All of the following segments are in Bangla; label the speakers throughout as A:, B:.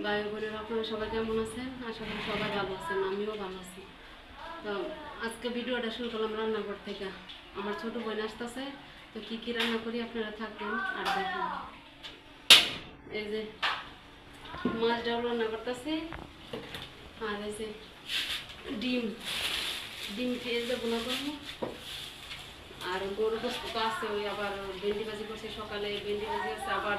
A: ভাই বোনের আপনারা সবাই কেমন আছেন? আশা করি সবাই ভালো আছেন, আমিও ভালো আছি। তো আজকে ভিডিওটা শুরু করলাম রান্নাঘর থেকে। আমার ছোট বোন আসতেছে, তো কি কি রান্না করি আপনারা থাকবেন আর দেখেন। এই যে মাছ ডাল রান্না করতেছি, আর এই যে ডিম। ডিম খেয়ে যাব না করব। আর গরু গোস্ত তো আছে, ওই আবার ভেন্ডি ভাজি করছে সকালে, ভেন্ডি ভাজি আছে, আবার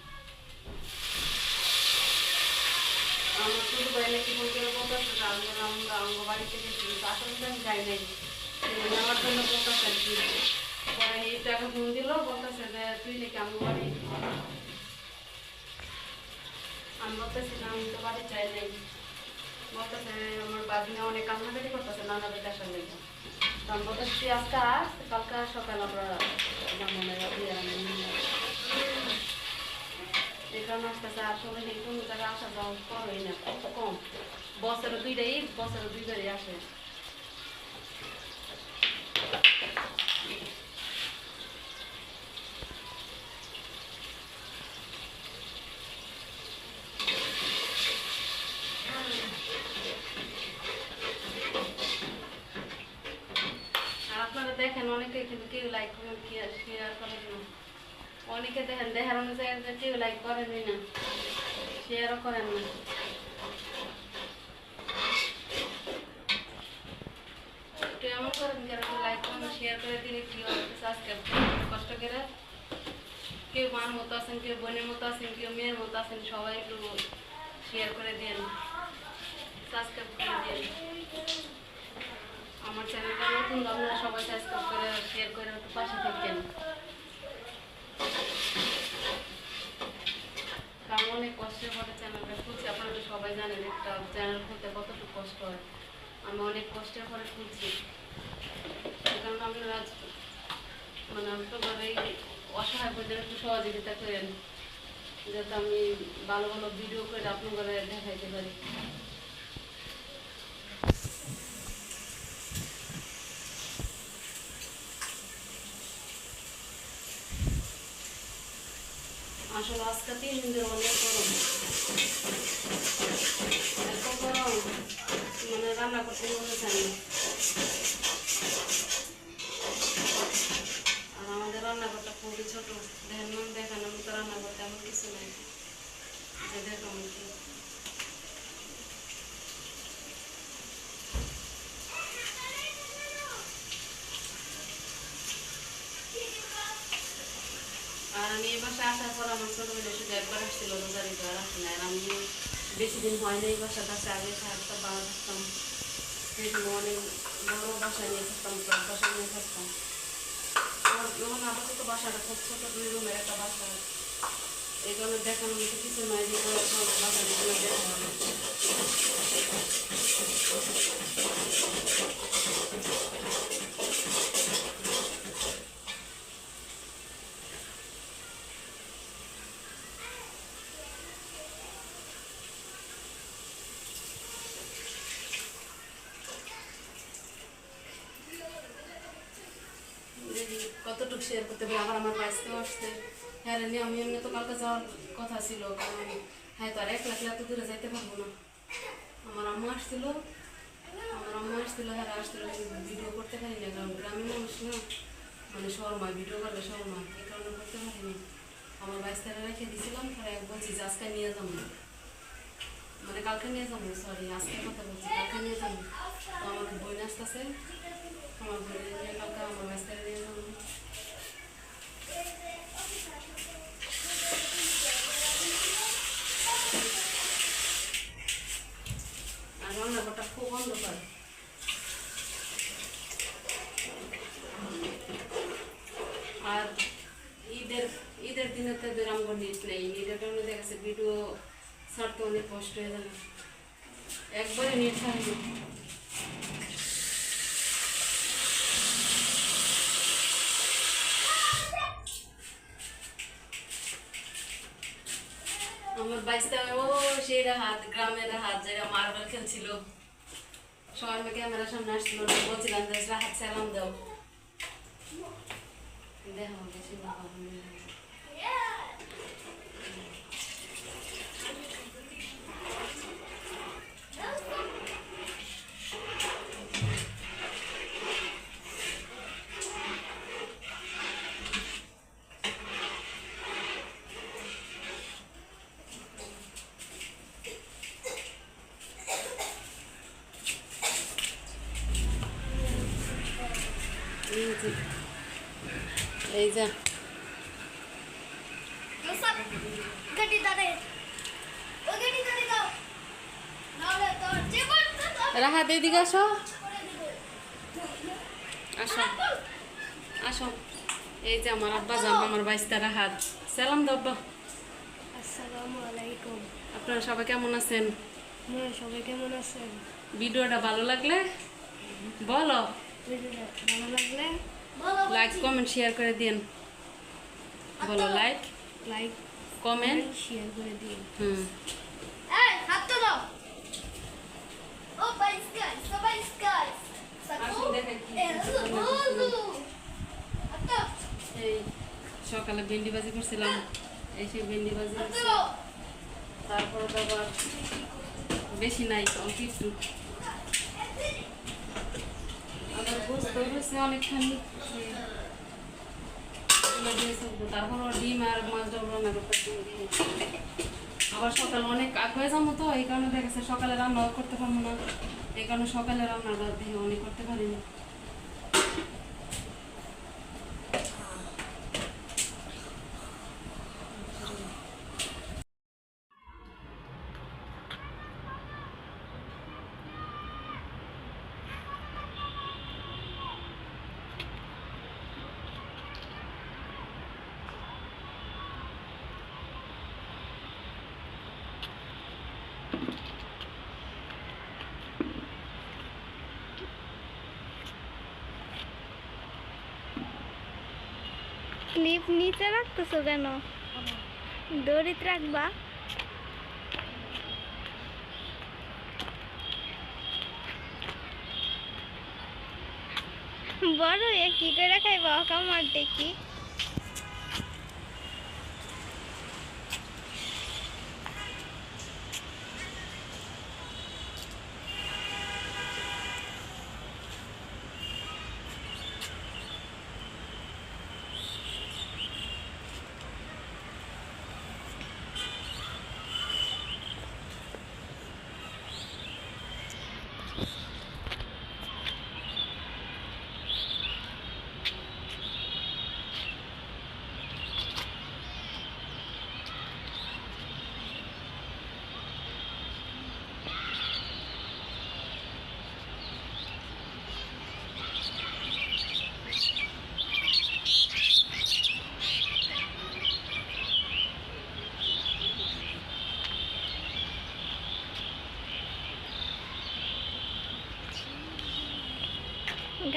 A: আমার ছোট ভাই নাকি করে বলতেছে আমরা আমরা আমার গেছি কিন্তু আসলে আমি যাই নাই নেওয়ার জন্য বলতেছে আর কি ফোন দিল বলতেছে তুই নাকি আমার বাড়ি আমি বলতেছি না। আমি তো বাড়ি চাই নাই বলতেছে আমার বাদিনা অনেক কান্নাকাটি করতেছে নানা বেটা আসার লেগে তো আমি বলতেছি আজকে আস কালকে সকাল আমরা মনে এই কারণে আসতেছে আসলে এই কোনো জায়গায় আসা যাওয়া করোই না কম বছরে দুইটাই বছরে দুইবারই আসে আর আপনারা দেখেন অনেকে কিন্তু কেউ লাইক করেন না অনেকে দেখেন, দেখার অনুযায়ী কেউ লাইক করেনই না। শেয়ারও করেন না। এমন করেন লাইক শেয়ার করে দিলে কষ্ট করে। কেউ মার মতো কেউ বোনের মতো কেউ মেয়ের সবাই একটু শেয়ার করে দেন। করে দেন। আমার চ্যানেলটা নতুন সবাই সাবস্ক্রাইব করে শেয়ার করে পাশে থাকেন কারণ অনেক কষ্টের পরে চ্যানেলটা খুলছি। আপনারা তো সবাই জানেন, একটা চ্যানেল খুলতে কতটুকু কষ্ট হয়। আমি অনেক কষ্টের পরে খুলছি। কারণে আপনারা মানে অসহায় একটু সহযোগিতা করেন যাতে আমি ভালো ভালো ভিডিও করে আপনাদের দেখাইতে পারি। আসলে আজকে তিন দিন অনেক গরম এত গরম মানে রান্না করতে মনে চায় না আর আমাদের রান্নাঘরটা খুবই ছোট দেখেন নাম দেখানো মতো রান্নাঘর তেমন কিছু নেই যে আর আমি এই বাসায় আসার পর আমার ছোট একবার আসছিল রোজারি তো আর আর আমি বেশি দিন হয় না এই কাছে, আগে থাকতাম বাবা থাকতাম জন্য অনেক বড় বাসায় নিয়ে থাকতাম বাসায় নিয়ে থাকতাম আমার আমার আপাতত বাসাটা খুব ছোটো দুই রুমের একটা বাসা এই কারণে দেখানোর মতো কিছু নয় যে কোনো রকম বাসা দিয়ে দেখা হবে দেখি কতটুকু শেয়ার করতে পারি, আবার আমার বাঁচতেও আসতে। হ্যাঁ রে আমি এমনি তো কালকে যাওয়ার কথা ছিল, কারণ হ্যাঁ তো আর এক লাখ লাখ দূরে যাইতে পারব না। আমার আম্মা আসছিল, আমার আম্মা আসছিল হ্যাঁ আসছিল ভিডিও করতে পারি না কারণ গ্রামের মানুষ না মানে শর্মা ভিডিও করলে শর্মা এই কারণে করতে পারিনি আমার বাইশটারে রেখে দিয়েছিলাম, তারা বলছি যে আজকে নিয়ে যাব মানে কালকে নিয়ে যাব সরি আজকে কথা বলছি, কালকে নিয়ে যাব। তো আমার বই আসতেছে আমার বই নিয়ে কালকে আমার বাইশটারে নিয়ে যাব আর রান্নাঘরটা খুব অন্ধকার আর ঈদের ঈদের দিনে তো বিরাম করে নেই। ঈদের কারণে দেখা যাচ্ছে ভিডিও ছাড়তে অনেক কষ্ট হয়ে যাবে। একবারে ছাড়বো বাইশটা ও সেই হাত, গ্রামের হাত, যেটা মার্বেল খেলছিল। সবাই মেয়ে ক্যামেরার সামনে আসছিল বলছিলাম যে হাত সালাম দাও। এই যা
B: গাড়ি দাঁড়ে ও গাড়ি দাঁড়ে দাও নাহলে তোর জীবন
A: রাহাত এদিকে আসো। আসো। আসো। এই যে আমার আব্বা জাম আমার বাইশটা রাহাত সালাম দাও আব্বা।
B: আসসালামু আলাইকুম।
A: আপনারা সবাই কেমন আছেন?
B: সবাই কেমন আছেন?
A: ভিডিওটা ভালো লাগলে বলো।
B: ভিডিওটা ভালো লাগলে
A: লাইক কমেন্ট শেয়ার করে দিন বলো লাইক
B: লাইক
A: কমেন্ট
B: শেয়ার করে দিন
A: হুম।
B: এই হাত তো দাও। ও
A: কি
B: Eh,
A: এই সকালে ভেন্ডি ভাজি করছিলাম এই সেই ভেন্ডি ভাজি। তারপর আবার বেশি নাই অল্প একটু। আবার রয়েছে অনেকখানি। এগুলো দিয়ে চলবো। তারপর আবার ডিম আর মাছ ডিম দিয়ে। আবার সকালে অনেক কাক হয়ে যাব তো, এই কারণে দেখা যাচ্ছে সকালে রান্নাও করতে পারব না এই কারণে সকালে রান্নাটা দিয়ে অনেক করতে পারি না
C: ক্লিপ নিচে রাখতেছো কেন? দড়িত রাখবা। বড় এ কি করে খাইবা? কামার দেখি।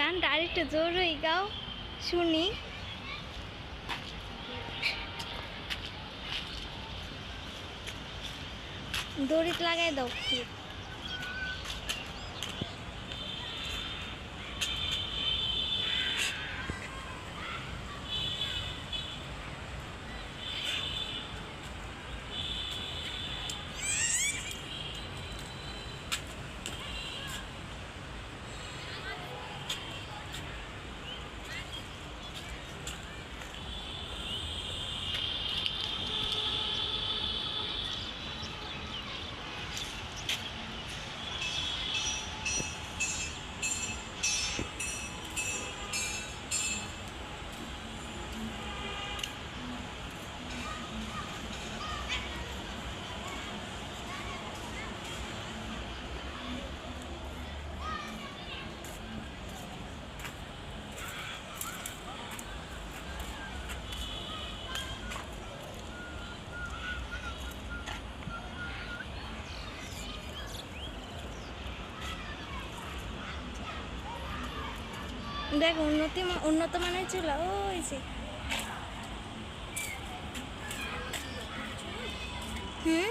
C: গানটা আরেকটু জোরই গাও শুনি। দড়িত লাগাই দাও দেখ উন্নতি মা- উন্নত মানের চুলা ওই যে হুম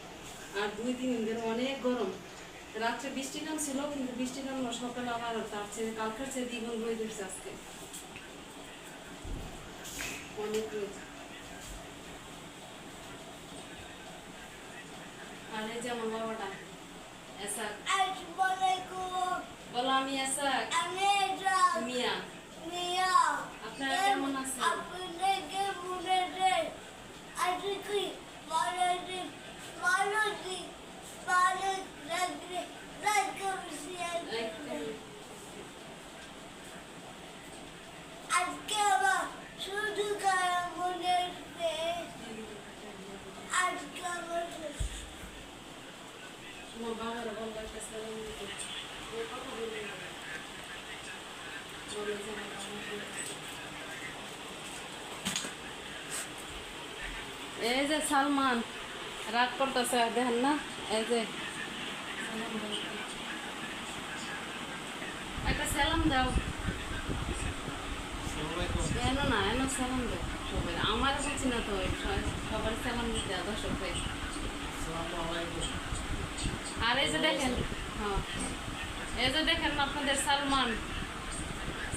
A: আর দুই তিন দিন ধরে অনেক গরম। রাত্রে বৃষ্টি নামছিল, কিন্তু বৃষ্টি নামলো সকালে আবার তার চেয়ে কালকের চেয়ে দ্বিগুণ রোদ উঠছে আজকে। অনেক আমি এসাক। মিয়া। না বলে যে আমার বাবা এই যে সালমান রাগ করতেছে দেখেন না? এই যে। একটা সালাম দাও এনো না এনো সালাম দাও সবাই আমার বলছি না তো সবার সালাম দিতে দর্শক ভাই আর এই যে দেখেন হ্যাঁ এই যে দেখেন আপনাদের সালমান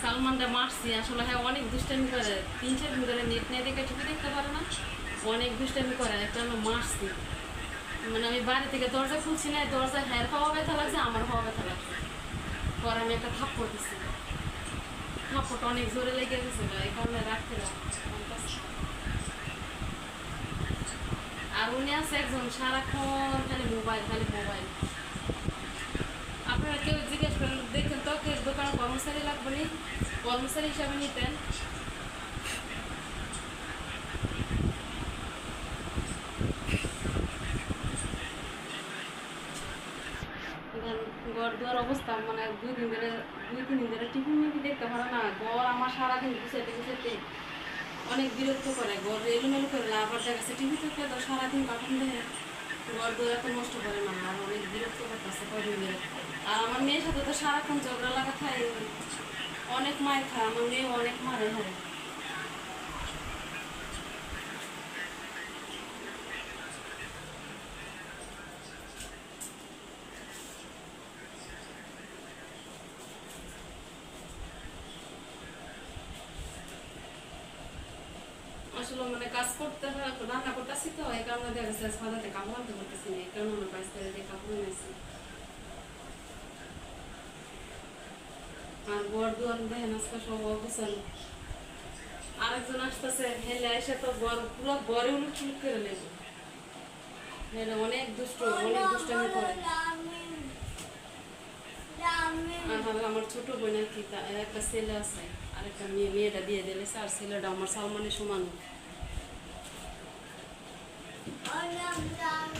A: সালমানটা মারছি আসলে হ্যাঁ অনেক দুষ্টামি করে তিন চার দিন ধরে নেট নিয়ে দেখে ঠিকই দেখতে পারে না অনেক দুষ্টামি করে একটা আমি মারছি মানে আমি বাড়ি থেকে দরজা খুলছি না দরজা হ্যার পাওয়া ব্যথা লাগছে, আমার পাওয়া ব্যথা লাগছে। পরে আমি একটা থাপ্পড় দিচ্ছি থাপ্পড়টা অনেক জোরে লেগে গেছে এই কারণে রাখতে আর উনি আছে একজন সারাক্ষণ খালি মোবাইল খালি মোবাইল। আপনারা কেউ জিজ্ঞেস করেন, দেখেন তো দোকানে কর্মচারী লাগবে কর্মচারী হিসাবে নিতেন ঘর দুয়ার অবস্থা মানে দুই দিন ধরে দুই তিন দিন ধরে টিভি মিভি দেখতে পারে না ঘর আমার সারাদিন গুছাইতে গুছাইতে অনেক বিরক্ত করে ঘর, এলোমেলো করে আবার দেখা যাচ্ছে টিভি থেকে তো সারাদিন কার্টুন দেখে ঘর দুয়ার এত নষ্ট করে না, আর অনেক বিরক্ত করতেছে কদিন আর আমার মেয়ের সাথে তো সারাক্ষণ ঝগড়া লাগা খায় অনেক মায়ের খায়, আমার মেয়ে অনেক মারে হ্যাঁ। আসলে মানে কাজ করতে হয় রান্না করতেছি তো এই কারণে দেখা সাদাতে কাপড় আনতে না এই কারণে কাপড় এনেছি। আর বর দেখেন আজকে সব অবসান আরেকজন আসতেছে হেলে এসে তো বর পুরো বরে উলুট করে নেবে। হেলে অনেক দুষ্ট অনেক দুষ্টামি করে। আমার ছোট বোন আর কি একটা ছেলে আছে আর একটা মেয়ে মেয়েটা দিয়ে দিলে আর ছেলেটা আমার সালমানের সমান। 亮亮